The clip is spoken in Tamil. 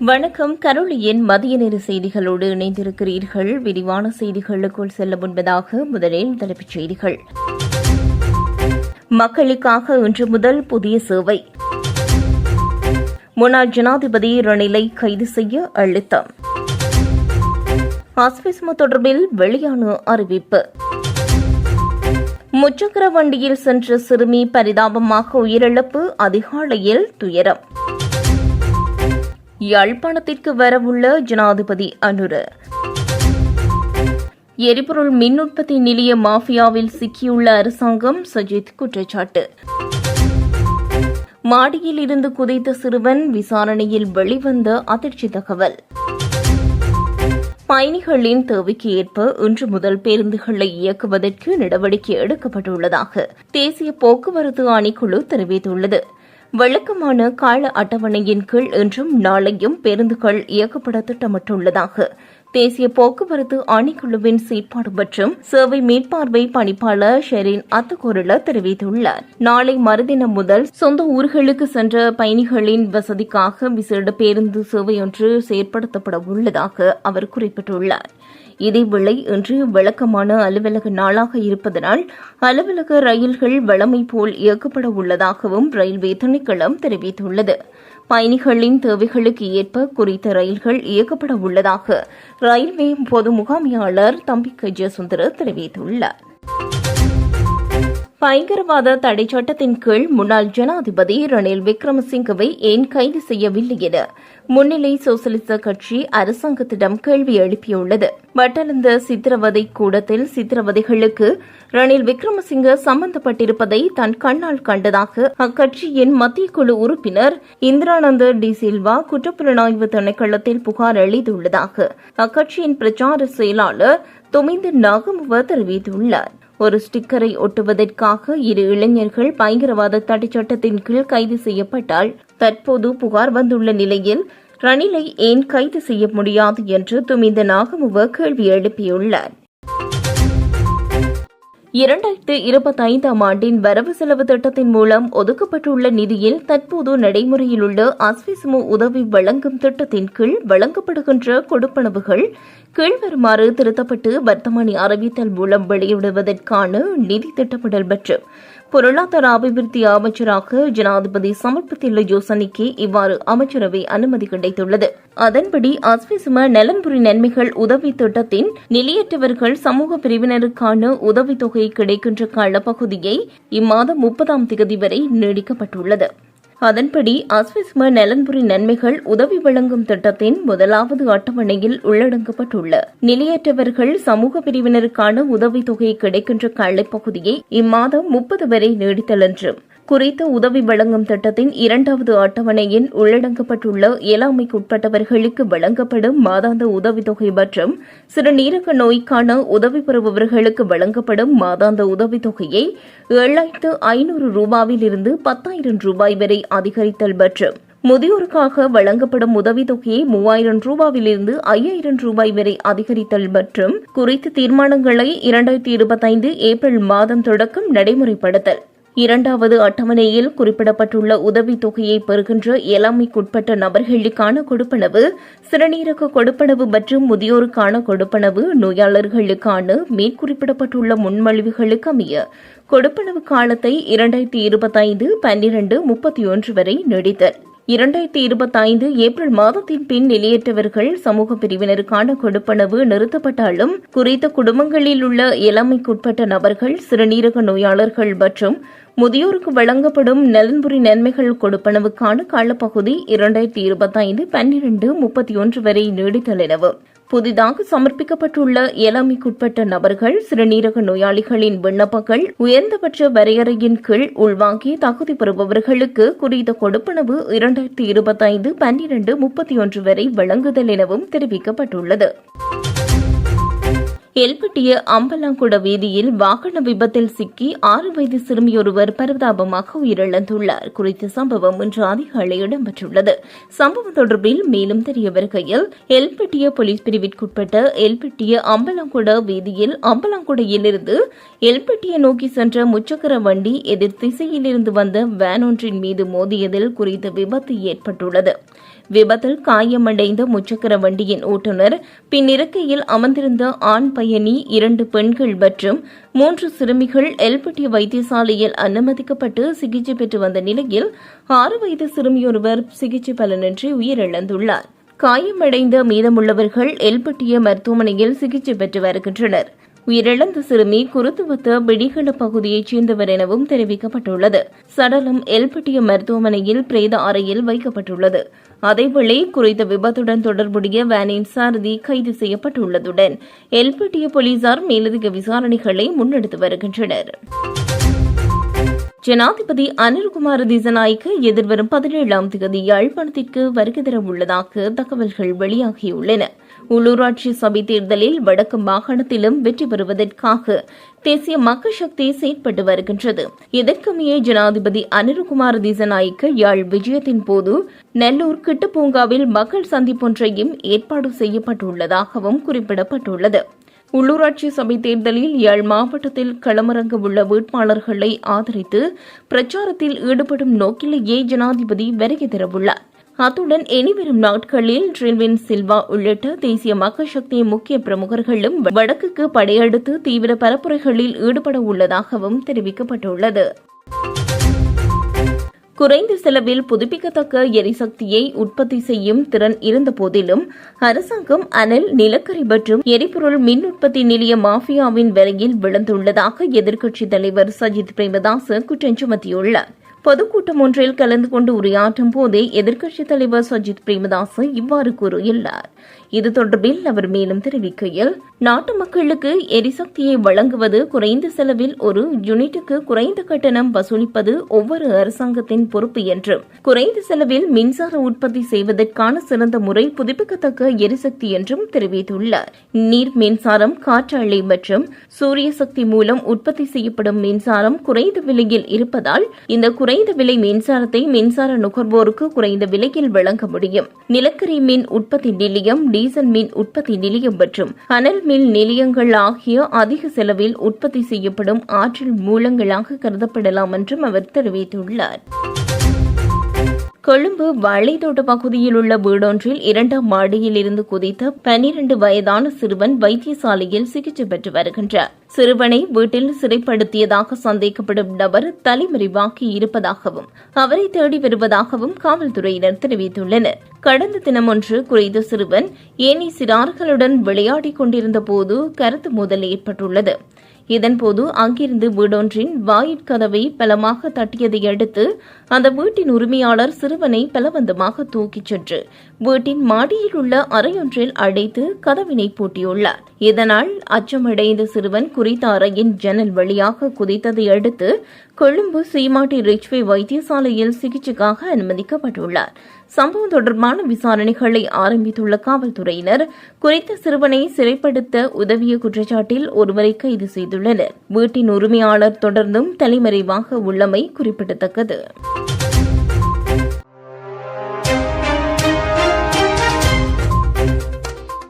வணக்கம். கரோலியின் மதிய நேர செய்திகளோடு இணைந்திருக்கிறீர்கள். விரிவான செய்திகளுக்குள் செல்ல முன்பதாக முதலில் தலைப்புச் செய்திகள். மக்களுக்காக இன்று முதல் புதிய சேவை. முன்னாள் ஜனாதிபதி ரணிலை கைது செய்ய அழுத்தம். ஆஸ்பிஸ்மா தொடர்பில் வெளியான அறிவிப்பு. முச்சக்கர வண்டியில் சென்ற சிறுமி பரிதாபமாக உயிரிழப்பு அதிகாலையில் துயரம். யாழ்ப்பாணத்திற்கு வரவுள்ள ஜனாதிபதி அனுர. எரிபொருள் மின் உற்பத்தி நிலைய மாஃபியாவில் சிக்கியுள்ள அரசாங்கம் சஜித் குற்றச்சாட்டு. மாடியில் இருந்து குதித்த சிறுவன் விசாரணையில் வெளிவந்த அதிர்ச்சி தகவல். பயணிகளின் தேவைக்கு ஏற்ப இன்று முதல் பேருந்துகளை இயக்குவதற்கு நடவடிக்கை எடுக்கப்பட்டுள்ளதாக தேசிய போக்குவரத்து ஆணைக்குழு தெரிவித்துள்ளது. வழக்கமான கால அட்டவணையின் கீழ் இன்றும் நாளையும் பேருந்துகள் இயக்கப்பட திட்டமிட்டுள்ளதாக. தேசிய போக்குவரத்து ஆணைக்குழுவின் செயற்பாடு மற்றும் சேவை மேற்பார்வை பணிப்பாளர் ஷெரின் அத்துகோரல தெரிவித்துள்ளார். நாளை மறுதினம் முதல் சொந்த ஊர்களுக்கு சென்ற பயணிகளின் வசதிக்காக விசேட பேருந்து சேவை ஒன்று செயற்படுத்தப்பட உள்ளதாக அவர் குறிப்பிட்டுள்ளார். இதேவேளை இன்று வழக்கமான அலுவலக நாளாக இருப்பதனால் அலுவலக ரயில்கள் வழமை போல் இயக்கப்பட உள்ளதாகவும் ரயில்வே திணைக்களம் தெரிவித்துள்ளது. பயணிகளின் தேவைகளுக்கு ஏற்ப குறித்த ரயில்கள் இயக்கப்பட உள்ளதாக ரயில்வே பொது முகாமையாளர் தம்பிக்கை ஜெயசுந்தர தெரிவித்துள்ளார். பயங்கரவாத தடை சட்டத்தின் கீழ் முன்னாள் ஜனாதிபதி ரணில் விக்ரமசிங்கவை ஏன் கைது செய்யவில்லை என முன்னிலை சோசலிச கட்சி அரசாங்கத்திடம் கேள்வி எழுப்பியுள்ளது. வட்டலந்த சித்திரவதை கூடத்தில் சித்திரவதைகளுக்கு ரணில் விக்ரமசிங்க சம்பந்தப்பட்டிருப்பதை தன் கண்ணால் கண்டதாக அக்கட்சியின் மத்திய குழு உறுப்பினர் இந்திரானந்த டி சில்வா குற்றப்புலனாய்வு திணைக்களத்தில் புகார் அளித்துள்ளதாக அக்கட்சியின் பிரச்சார செயலாளர் துமிந்த நாகமுவ தெரிவித்துள்ளார். ஒரு ஸ்டிக்கரை ஒட்டுவதற்காக இரு இளைஞர்கள் பயங்கரவாத தடைச்சட்டத்தின் கீழ் கைது செய்யப்பட்டால் தற்போது புகார் வந்துள்ள நிலையில் ரணிலை ஏன் கைது செய்ய முடியாது என்று துமிந்த நாகமுவ கேள்வி எழுப்பியுள்ளார். இரண்டாயிரத்து இருபத்தைந்தாம் ஆண்டின் வரவு செலவு திட்டத்தின் மூலம் ஒதுக்கப்பட்டுள்ள நிதியில் தற்போது நடைமுறையில் உள்ள அஸ்விசுமு உதவி வழங்கும் திட்டத்தின் கீழ் வழங்கப்படுகின்ற கொடுப்பனவுகள் கீழ்வருமாறு திருத்தப்பட்டு வர்த்தமானி அறிவித்தல் மூலம் வெளியிடுவதற்கான நிதி திட்டமிடல் மற்றும் பொருளாதார அபிவிருத்தி அமைச்சராக ஜனாதிபதி சமர்ப்பித்துள்ள யோசனைக்கு இவ்வாறு அமைச்சரவை அனுமதி கிடைத்துள்ளது. அதன்படி அஸ்விசும நலன்புரி நன்மைகள் உதவி திட்டத்தின் நிலையற்றவர்கள் சமூக பிரிவினருக்கான உதவித்தொகை கிடைக்கின்ற காலப்பகுதியை இம்மாதம் முப்பதாம் தேதி வரை நீடிக்கப்பட்டுள்ளது. அதன்படி அஸ்விஸ்ம நலன்புரி நன்மைகள் உதவி வழங்கும் திட்டத்தின் முதலாவது அட்டவணையில் உள்ளடங்கப்பட்டுள்ள. நிலையற்றவர்கள் சமூக பிரிவினருக்கான உதவித்தொகை கிடைக்கின்ற காலப்பகுதியை இம்மாதம் முப்பது வரை நீடித்தல் என்றும் குறித்த உதவி வழங்கும் திட்டத்தின் இரண்டாவது அட்டவணையில் உள்ளடங்கப்பட்டுள்ள இயலாமைக்குட்பட்டவர்களுக்கு வழங்கப்படும் மாதாந்த உதவித்தொகை மற்றும் சிறுநீரக நோய்க்கான உதவி பெறுபவர்களுக்கு வழங்கப்படும் மாதாந்த உதவித்தொகையை ஏழாயிரத்து ஐநூறு ரூபாயிலிருந்து பத்தாயிரம் ரூபாய் வரை அதிகரித்தல் மற்றும் முதியோருக்காக வழங்கப்படும் உதவித்தொகையை மூவாயிரம் ரூபாயிலிருந்து ஐயாயிரம் ரூபாய் வரை அதிகரித்தல் மற்றும் குறித்த தீர்மானங்களை இரண்டாயிரத்தி இருபத்தைந்து ஏப்ரல் மாதம் தொடக்கம் நடைமுறைப்படுத்தல். இரண்டாவது அட்டவணையில் குறிப்பிடப்பட்டுள்ள உதவித்தொகையை பெறுகின்ற இயலாமைக்குட்பட்ட நபர்களுக்கான கொடுப்பனவு சிறுநீரக கொடுப்பனவு மற்றும் முதியோருக்கான கொடுப்பனவு நோயாளர்களுக்கான மேற்குறிப்பிடப்பட்டுள்ள முன்மொழிவுகளுக்கு அமைய கொடுப்பனவு காலத்தை இரண்டாயிரத்தி இருபத்தைந்து பன்னிரண்டு முப்பத்தி ஒன்று வரை நீடித்தல். இரண்டாயிரத்தி இருபத்தைந்து ஏப்ரல் மாதத்தின் பின் வெளியேற்றவர்கள் சமூக பிரிவினருக்கான கொடுப்பனவு நிறுத்தப்பட்டாலும் குறித்த குடும்பங்களில் உள்ள இளமைக்குட்பட்ட நபர்கள் சிறுநீரக நோயாளர்கள் மற்றும் முதியோருக்கு வழங்கப்படும் நலன்புரி நன்மைகள் கொடுப்பனவுக்கான காலப்பகுதி இரண்டாயிரத்தி இருபத்தைந்து பன்னிரண்டு முப்பத்தி ஒன்று வரை நீடித்தல் எனவும் புதிதாக சமர்ப்பிக்கப்பட்டுள்ள இயலாமைக்குட்பட்ட நபர்கள் சிறுநீரக நோயாளிகளின் விண்ணப்பங்கள் உயர்ந்தபட்ச வரையறையின் கீழ் உள்வாங்கி தகுதி பெறுபவர்களுக்கு குறித்த கொடுப்பனவு இரண்டாயிரத்தி இருபத்தைந்து பன்னிரண்டு முப்பத்தி ஒன்று வரை வழங்குதல் எனவும் தெரிவிக்கப்பட்டுள்ளது. எல்பட்டிய அம்பலாங்குட வீதியில் வாகன விபத்தில் சிக்கி ஆறு வயது சிறுமியொருவர் பரிதாபமாக உயிரிழந்துள்ளார். குறித்த சம்பவம் இன்று அதிகாலை இடம்பெற்றுள்ளது. சம்பவம் தொடர்பில் மேலும் தெரிய வருகையில் எல்பட்டிய போலீஸ் பிரிவிற்குட்பட்ட எல்பட்டிய அம்பலாங்குட வீதியில் அம்பலாங்குடையிலிருந்து எல்பட்டிய நோக்கி சென்ற முச்சக்கர வண்டி எதிர் திசையிலிருந்து வந்த வேன் ஒன்றின் மீது மோதியதில் குறித்த விபத்து ஏற்பட்டுள்ளது. விபத்தில் காயமடைந்த முச்சக்கர வண்டியின் ஓட்டுநர் பின் இருக்கையில் அமர்ந்திருந்த ஆண் பயணி இரண்டு பெண்கள் மற்றும் மூன்று சிறுமிகள் எல்பட்டி வைத்தியசாலையில் அனுமதிக்கப்பட்டு சிகிச்சை பெற்று வந்த நிலையில் ஆறு வயது சிறுமியொருவர் சிகிச்சை பலனின்றி உயிரிழந்துள்ளார். காயமடைந்த மீதமுள்ளவர்கள் எல்பட்டிய மருத்துவமனையில் சிகிச்சை பெற்று வருகின்றனர். உயிரிழந்த சிறுமி குருத்துவத்த பிடிகள பகுதியைச் சேர்ந்தவர் எனவும் தெரிவிக்கப்பட்டுள்ளது. சடலம் எல்பட்டிய மருத்துவமனையில் பிரேத அறையில் வைக்கப்பட்டுள்ளது. அதேவேளை குறித்த விபத்துடன் தொடர்புடைய வேனின் சாரதி கைது செய்யப்பட்டுள்ளதுடன் எல்பட்டிய போலீசார் மேலதிக விசாரணைகளை முன்னெடுத்து வருகின்றனர். ஜனாதிபதி அனில்குமார் திசநாய்க்கு எதிர்வரும் பதினேழாம் தேதி யாழ்ப்பாணத்திற்கு வருகை தர உள்ளதாக தகவல்கள் வெளியாகியுள்ளன. உள்ளூராட்சி சபை தேர்தலில் வடக்கு மாகாணத்திலும் வெற்றி பெறுவதற்காக தேசிய மக்கள் சக்தி செயற்பட்டு வருகின்றது. இதற்கமைய ஜனாதிபதி அனிருகுமார் திசநாயக்க யாழ் விஜயத்தின் போது நெல்லூர் கிட்டுப்பூங்காவில் மக்கள் சந்திப்பொன்றையும் ஏற்பாடு செய்யப்பட்டுள்ளதாகவும் குறிப்பிடப்பட்டுள்ளது. உள்ளூராட்சி சபை தேர்தலில் யாழ் மாவட்டத்தில் களமிறங்க உள்ள வேட்பாளர்களை ஆதரித்து பிரச்சாரத்தில் ஈடுபடும் நோக்கிலேயே ஜனாதிபதி வருகை தரவுள்ளார். அத்துடன் இனிவரும் நாட்களில் ட்ரில்வின் சில்வா உள்ளிட்ட தேசிய மக்கள் சக்தி முக்கிய பிரமுகர்களும் வடக்குக்கு படையெடுத்து தீவிர பரப்புரைகளில் ஈடுபட உள்ளதாகவும் தெரிவிக்கப்பட்டுள்ளது. குறைந்த செலவில் புதுப்பிக்கத்தக்க எரிசக்தியை உற்பத்தி செய்யும் திறன் இருந்தபோதிலும் அரசாங்கம் அனல் நிலக்கரி மற்றும் எரிபொருள் மின் உற்பத்தி நிலைய மாஃபியாவின் விலையில் விழுந்துள்ளதாக எதிர்க்கட்சித் தலைவர் சஜித் பிரேமதாஸ் குற்றம் சுமத்தியுள்ளார். பொதுக்கூட்டம் ஒன்றில் கலந்து கொண்டு உரையாற்றும் போதே எதிர்க்கட்சித் தலைவர் சஜித் பிரேமதாஸ் இவ்வாறு கூறியுள்ளார் இது தொடர்பில் அவர் மேலும் தெரிவிக்கையில் நாட்டு மக்களுக்கு எரிசக்தியை வழங்குவது குறைந்த செலவில் ஒரு யூனிட்டுக்கு குறைந்த கட்டணம் வசூலிப்பது ஒவ்வொரு அரசாங்கத்தின் பொறுப்பு என்றும் குறைந்த செலவில் மின்சார உற்பத்தி செய்வதற்கான சிறந்த முறை புதுப்பிக்கத்தக்க எரிசக்தி என்றும் தெரிவித்துள்ளார். நீர் மின்சாரம் காற்றாலை மற்றும் சூரிய சக்தி மூலம் உற்பத்தி செய்யப்படும் மின்சாரம் குறைந்த விலையில் இருப்பதால் இந்த குறைந்த விலை மின்சாரத்தை மின்சார நுகர்வோருக்கு குறைந்த விலையில் வழங்க முடியும். நிலக்கரி மின் உற்பத்தி நிலையம் டீசல் மின் உற்பத்தி நிலையம் மற்றும் அனல் மின் நிலையங்கள் ஆகிய அதிக செலவில் உற்பத்தி செய்யப்படும் ஆற்றல் மூலங்களாக கருதப்படலாம் என்றும் அவர் தெரிவித்துள்ளார். கொழும்பு வளைதோட்ட பகுதியில் உள்ள வீடொன்றில் இரண்டாம் மாடியில் இருந்து குதித்த பனிரண்டு வயதான சிறுவன் வைத்தியசாலையில் சிகிச்சை பெற்று வருகின்றார். சிறுவனை வீட்டில் சிறைப்படுத்தியதாக சந்தேகப்படும் நபர் தலைமறைவாக்கி இருப்பதாகவும் அவரை தேடி வருவதாகவும் காவல்துறையினர் தெரிவித்துள்ளனர். கடந்த தினமொன்று குறித்த சிறுவன் ஏனி சிறார்களுடன் விளையாடிக் கொண்டிருந்த போது கருத்து மோதல் ஏற்பட்டுள்ளது. இதன்போது அங்கிருந்து வீடொன்றின் வாயிற்கதவை பலமாக தட்டியதை அடுத்து அந்த வீட்டின் உரிமையாளர் சிறுவனை பலவந்தமாக தூக்கிச் சென்று வீட்டின் மாடியில் உள்ள அறையொன்றில் அடைத்து கதவினை பூட்டியுள்ளார். இதனால் அச்சமடைந்த சிறுவன் குறித்த அறையின் ஜன்னல் வழியாக குதித்ததை அடுத்து கொழும்பு சீமாட்டி ரிச்வே வைத்தியசாலையில் சிகிச்சைக்காக அனுமதிக்கப்பட்டுள்ளார். சம்பவம் தொடர்பான விசாரணைகளை ஆரம்பித்துள்ள காவல்துறையினர் குறித்த சிறுவனை சிறைப்படுத்த உதவிய குற்றச்சாட்டில் ஒருவரை கைது செய்துள்ளனர். வீட்டின் உரிமையாளர் தொடர்ந்தும் தலைமறைவாக உள்ளமை குறிப்பிடத்தக்கது.